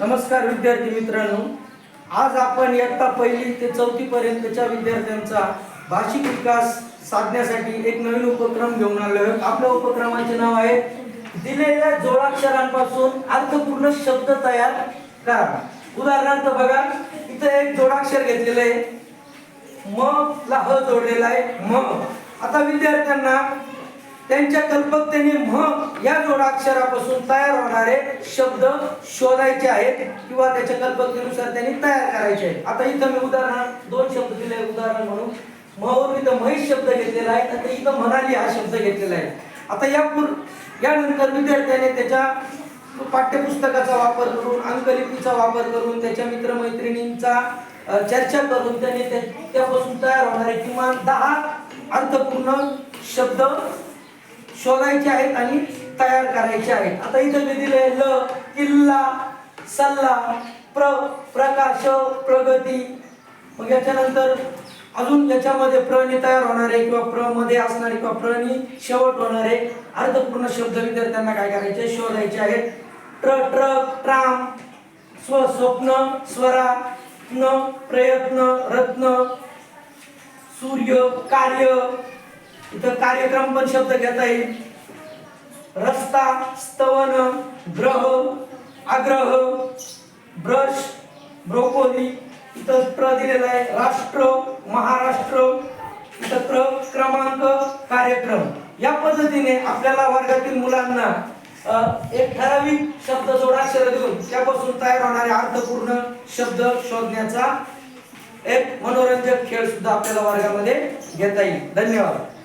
नमस्कार विद्यार्थी मित्रांनो. आज आपण इयत्ता पहिली ते चौथी पर्यंतच्या विद्यार्थ्यांचा भाषिक विकास साधण्यासाठी एक नवीन उपक्रम घेऊन आलो आहोत. आपल्या उपक्रमाचे नाव आहे दिलेल्या जोडाक्षरांपासून अर्थपूर्ण शब्द तयार करा. उदाहरणार्थ बघा इथं एक जोडाक्षर घेतलेलं आहे. म ला ह जोडलेला आहे. म. आता विद्यार्थ्यांना त्यांच्या कल्पकतेने म या जोडाक्षरापासून तयार होणारे शब्द शोधायचे आहेत किंवा त्याच्या कल्पकतेनुसार त्यांनी तयार करायचे आहेत. आता इथं मी उदाहरण दोन शब्द दिले उदाहरण म्हणून. मवर इथं महेश शब्द घेतलेला आहे आता इथं म्हणाली हा शब्द घेतलेला आहे. आता या पूर यानंतर विद्यार्थ्याने त्याच्या पाठ्यपुस्तकाचा वापर करून अंकलिपीचा वापर करून त्याच्या मित्रमैत्रिणींचा चर्चा करून त्यांनी त्या- त्यापासून तयार होणारे किमान दहा अर्थपूर्ण शब्द शोधायचे आहेत आणि तयार करायचे आहेत. आता इथं मी दिले ल किल्ला सल्ला प्र प्रकाश प्रगती. मग याच्यानंतर अजून याच्यामध्ये प्रणी तयार होणारे किंवा प्रमध्ये असणारे किंवा प्रणी शेवट होणारे अर्थपूर्ण शब्द विद्यार्थ्यांना काय करायचे? शोधायचे आहेत. ट्र ट्रक ट्राम स्व स्वप्न स्वरा न प्रयत्न रत्न सूर्य कार्य इथं कार्यक्रम पण शब्द घेता येईल. रस्ता स्तवन ग्रह आग्रह ब्रश ब्रोकोली इथं प्र दिलेला आहे. राष्ट्र महाराष्ट्र इथं प्र क्रमांक कार्यक्रम. या पद्धतीने आपल्याला वर्गातील मुलांना एक ठराविक शब्द जोडाक्षर देऊन. त्यापासून तयार होणारे अर्थपूर्ण शब्द शोधण्याचा एक मनोरंजक खेळ सुद्धा आपल्याला वर्गामध्ये घेता येईल. धन्यवाद.